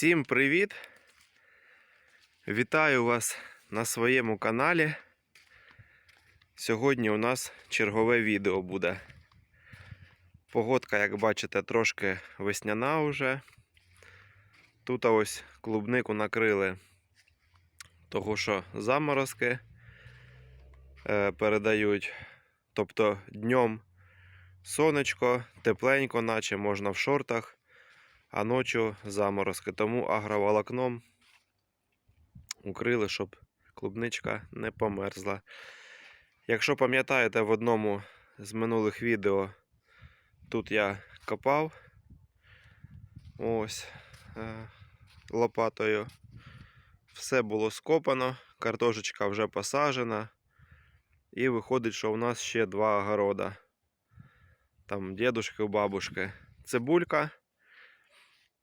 Всім привіт! Вітаю вас на своєму каналі. Сьогодні у нас чергове відео буде. Погодка, як бачите, трошки весняна вже. Тут ось клубнику накрили, того що заморозки е, передають. Тобто днем сонечко, тепленько, наче можна в шортах а ночі заморозки. Тому агроволокном укрили, щоб клубничка не померзла. Якщо пам'ятаєте, в одному з минулих відео тут я копав ось е, лопатою. Все було скопано, картошечка вже посажена. І виходить, що у нас ще два огорода. Там дідушки, бабушки. Цибулька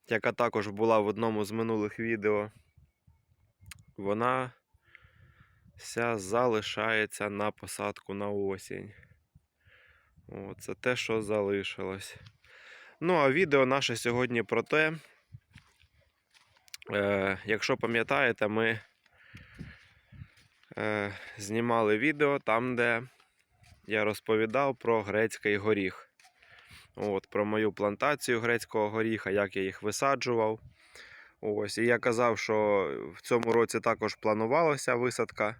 яка також була в одному з минулих відео, вона вся залишається на посадку на осінь. О, це те, що залишилось. Ну, а відео наше сьогодні про те, е, якщо пам'ятаєте, ми е, знімали відео там, де я розповідав про грецький горіх. От, Про мою плантацію грецького горіха, як я їх висаджував. Ось, І я казав, що в цьому році також планувалася висадка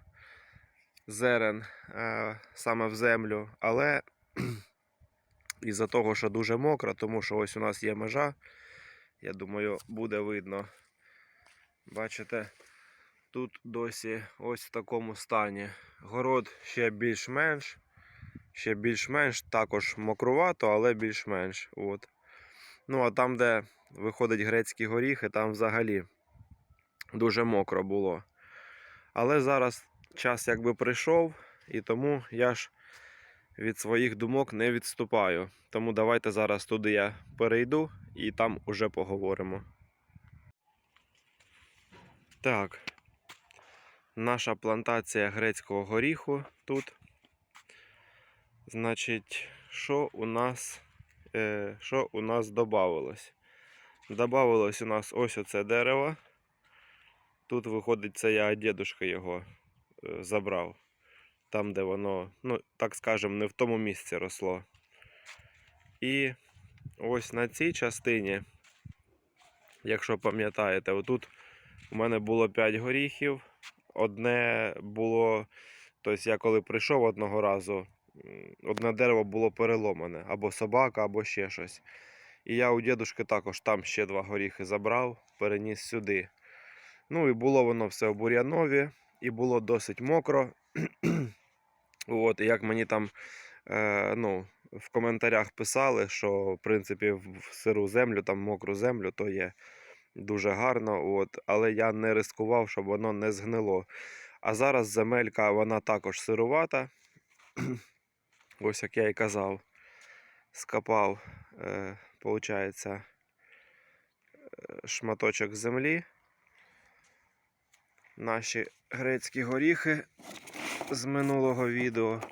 зерен е, саме в землю, але із-за того, що дуже мокро, тому що ось у нас є межа, я думаю, буде видно. Бачите, тут досі ось в такому стані. Город ще більш-менш ще більш-менш також мокрувато, але більш-менш. От. Ну, а там, де виходить грецькі горіхи, там взагалі дуже мокро було. Але зараз час якби прийшов, і тому я ж від своїх думок не відступаю. Тому давайте зараз туди я перейду і там уже поговоримо. Так, наша плантація грецького горіху тут. Значить, що у нас е, що у нас додавалось? Добавилось у нас ось оце дерево. Тут виходить, це я дідушка його е, забрав. Там, де воно, ну, так скажемо, не в тому місці росло. І ось на цій частині, якщо пам'ятаєте, отут у мене було 5 горіхів. Одне було, тобто я коли прийшов одного разу одне дерево було переломане, або собака, або ще щось. І я у дідушки також там ще два горіхи забрав, переніс сюди. Ну і було воно все в бур'янові, і було досить мокро. От, і як мені там е, ну, в коментарях писали, що в принципі в сиру землю, там мокру землю, то є дуже гарно. От, Але я не рискував, щоб воно не згнило. А зараз земелька вона також сирувата. Ось як я і казав, скопав, е, получається, шматочок землі. Наші грецькі горіхи з минулого відео.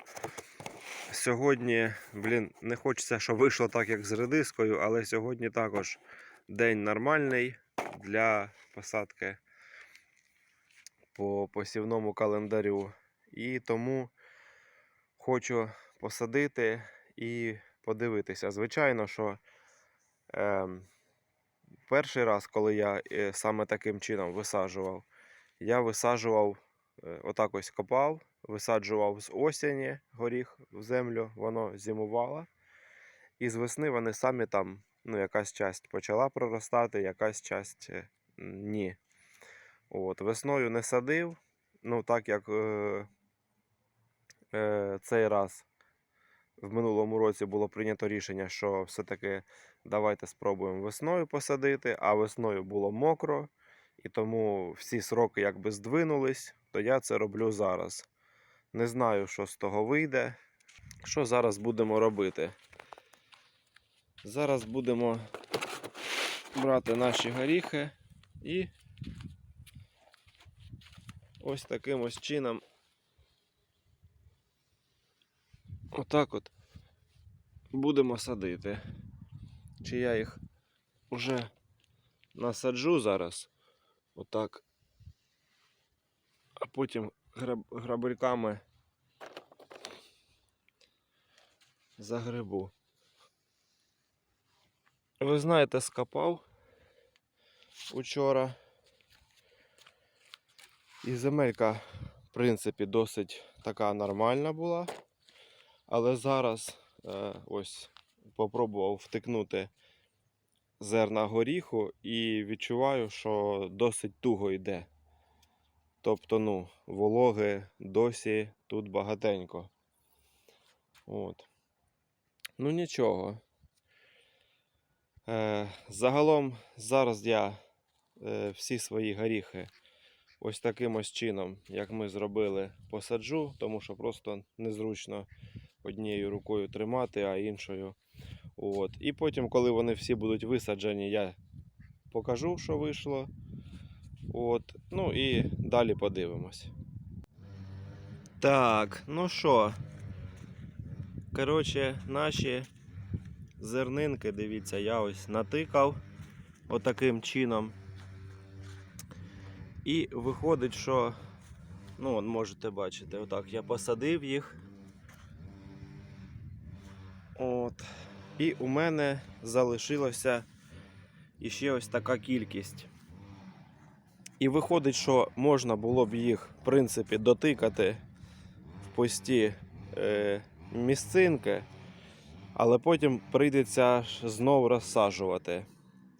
Сьогодні, блін, не хочеться, щоб вийшло так, як з редискою, але сьогодні також день нормальний для посадки по посівному календарю. І тому хочу посадити і подивитися. Звичайно, що е, перший раз, коли я е, саме таким чином висаджував, я висаджував, е, отак ось копав, висаджував з осені горіх в землю, воно зимувало. І з весни вони самі там, ну, якась часть почала проростати, якась часть е, ні. От, Весною не садив, ну так як е, е, цей раз в минулому році було прийнято рішення, що все-таки давайте спробуємо весною посадити, а весною було мокро, і тому всі сроки якби здвинулись, то я це роблю зараз. Не знаю, що з того вийде. Що зараз будемо робити? Зараз будемо брати наші горіхи і ось таким ось чином Отак от будемо садити. Чи я їх вже насаджу зараз. Отак. А потім граб, грабельками загребу. Ви знаєте, скопав учора. І земелька, в принципі, досить така нормальна була. Але зараз е, ось попробував втикнути зерна горіху і відчуваю, що досить туго йде. Тобто, ну, вологи досі тут багатенько. От. Ну нічого. Е, загалом зараз я е, всі свої горіхи ось таким ось чином, як ми зробили, посаджу, тому що просто незручно однією рукою тримати, а іншою. От. І потім, коли вони всі будуть висаджені, я покажу, що вийшло. От. Ну і далі подивимось. Так, ну що. Коротше, наші зернинки, дивіться, я ось натикав отаким чином. І виходить, що, ну, можете бачити, отак я посадив їх. От. І у мене залишилося іще ось така кількість. І виходить, що можна було б їх, в принципі, дотикати в пусті е, місцинки, але потім прийдеться ж знов розсаджувати.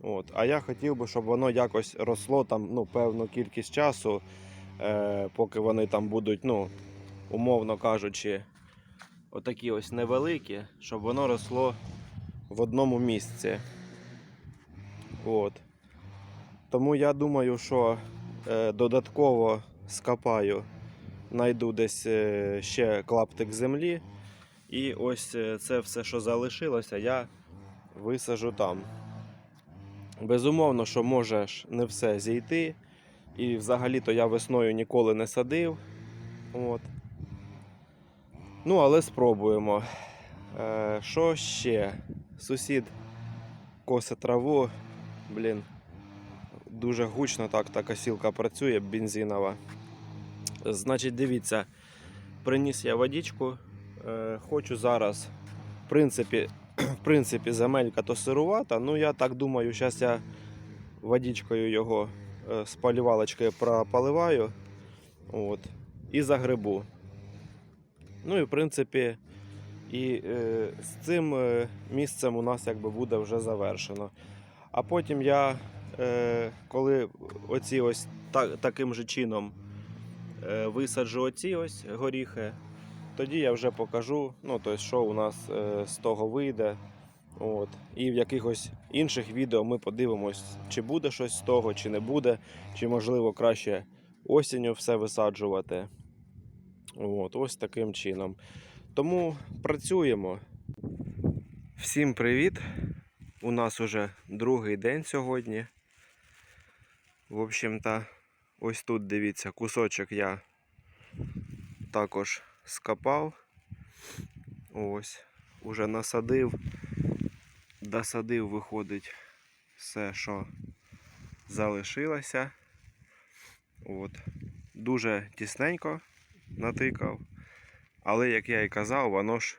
От. А я хотів би, щоб воно якось росло там ну, певну кількість часу, е, поки вони там будуть, ну, умовно кажучи, отакі ось невеликі, щоб воно росло в одному місці. От. Тому я думаю, що е, додатково скопаю, знайду десь е, ще клаптик землі. І ось е, це все, що залишилося, я висажу там. Безумовно, що може ж не все зійти. І взагалі-то я весною ніколи не садив. От. Ну, але спробуємо. Е, що ще? Сусід косе траву. Блін. Дуже гучно так та косілка працює, бензинова. Значить, дивіться, приніс я водичку. Е, хочу зараз, в принципі, в принципі, земелька то сирувата. Ну, я так думаю, зараз я водичкою його е, з полівалочкою прополиваю. От, і загребу. Ну і в принципі, і е, з цим е, місцем у нас якби буде вже завершено. А потім я, е, коли оці ось та, таким же чином е, висаджу оці ось горіхи, тоді я вже покажу, ну, тобто, що у нас е, з того вийде. От. І в якихось інших відео ми подивимось, чи буде щось з того, чи не буде, чи можливо краще осінню все висаджувати. От, ось таким чином. Тому працюємо. Всім привіт! У нас уже другий день сьогодні. В общем-то, ось тут дивіться, кусочок я також скопав. Ось, уже насадив, досадив, виходить все, що залишилося. От. Дуже тісненько натикав. Але, як я і казав, воно ж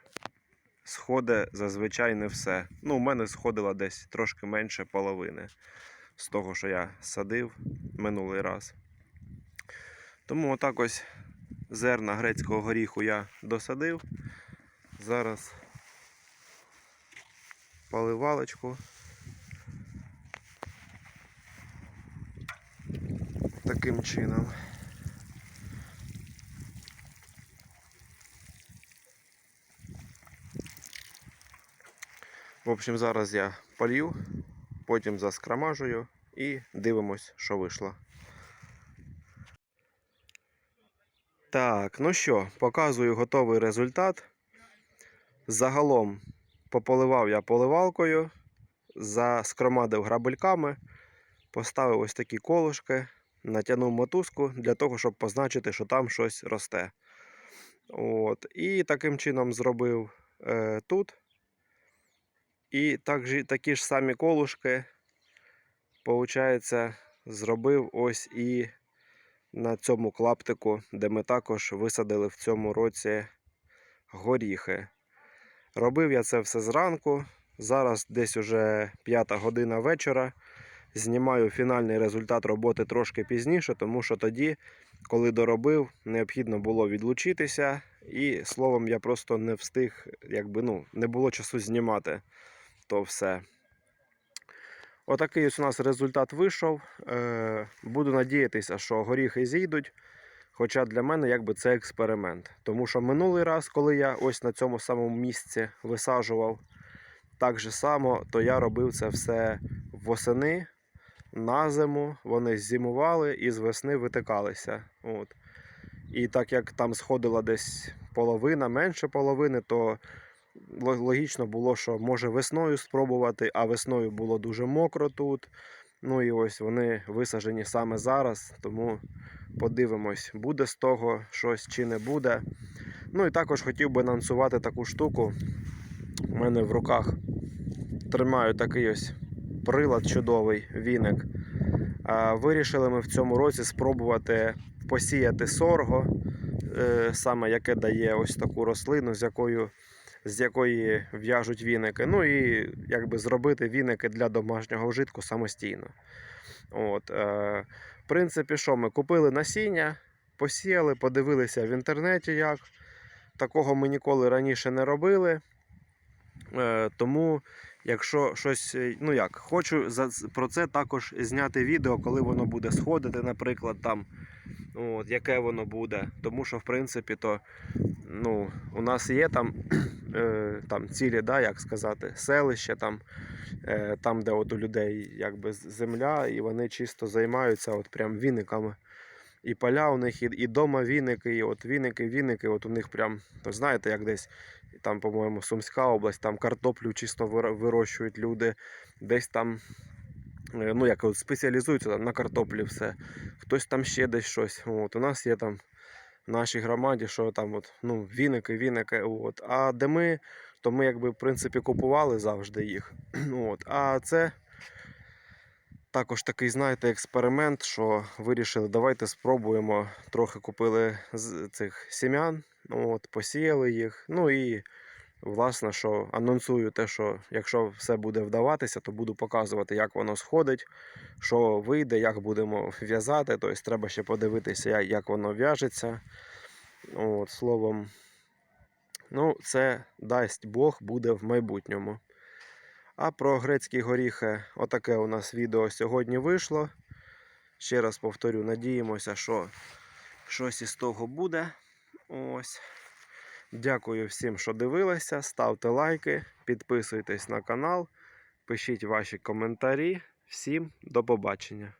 сходить зазвичай не все. Ну, у мене сходило десь трошки менше половини з того, що я садив минулий раз. Тому отак ось зерна грецького горіху я досадив. Зараз поливалочку. Таким чином. В общем, зараз я полью, потім заскрамажую і дивимось, що вийшло. Так, ну що, показую готовий результат. Загалом пополивав я поливалкою, заскромадив грабельками, поставив ось такі колушки, натягнув мотузку для того, щоб позначити, що там щось росте. От. І таким чином зробив е, тут. І так, же- такі ж самі колушки Получається, зробив ось і на цьому клаптику, де ми також висадили в цьому році горіхи. Робив я це все зранку. Зараз десь уже п'ята година вечора. Знімаю фінальний результат роботи трошки пізніше, тому що тоді, коли доробив, необхідно було відлучитися. І словом, я просто не встиг, якби ну, не було часу знімати то все. Отакий ось у нас результат вийшов. Е, буду надіятися, що горіхи зійдуть. Хоча для мене якби це експеримент. Тому що минулий раз, коли я ось на цьому самому місці висаджував, так же само, то я робив це все восени на зиму. Вони зимували і з весни витикалися. От. І так як там сходила десь половина, менше половини, то логічно було, що може весною спробувати, а весною було дуже мокро тут. Ну і ось вони висаджені саме зараз, тому подивимось, буде з того щось чи не буде. Ну і також хотів би анонсувати таку штуку. У мене в руках тримаю такий ось прилад чудовий віник. Вирішили ми в цьому році спробувати посіяти сорго, е, саме яке дає ось таку рослину, з якою, з якої в'яжуть віники. Ну і якби зробити віники для домашнього вжитку самостійно. От, е, в принципі, що ми купили насіння, посіяли, подивилися в інтернеті, як. Такого ми ніколи раніше не робили. Е, тому, якщо щось, е, ну як, хочу за, про це також зняти відео, коли воно буде сходити, наприклад, там, от, яке воно буде. Тому що, в принципі, то ну, у нас є там, там цілі, да, як сказати, селище, там, е, там, де от у людей якби земля, і вони чисто займаються от прям віниками. І поля у них, і, і дома віники, і от віники, віники, от у них прям, то знаєте, як десь там, по-моєму, Сумська область, там картоплю чисто вирощують люди, десь там, е, ну як спеціалізуються там, на картоплі все. Хтось там ще десь щось. От, у нас є там нашій громаді, що там от, ну, віники, віники. От. А де ми, то ми якби в принципі купували завжди їх. От. А це також такий, знаєте, експеримент, що вирішили, давайте спробуємо. Трохи купили з цих сім'ян, от, посіяли їх. Ну і власне, що анонсую те, що якщо все буде вдаватися, то буду показувати, як воно сходить, що вийде, як будемо в'язати. Тобто треба ще подивитися, як- воно в'яжеться. От, словом, ну, це дасть Бог буде в майбутньому. А про грецькі горіхи, отаке у нас відео сьогодні вийшло. Ще раз повторю, надіємося, що щось із того буде. Ось. Дякую всім, що дивилися. Ставте лайки, підписуйтесь на канал, пишіть ваші коментарі. Всім до побачення.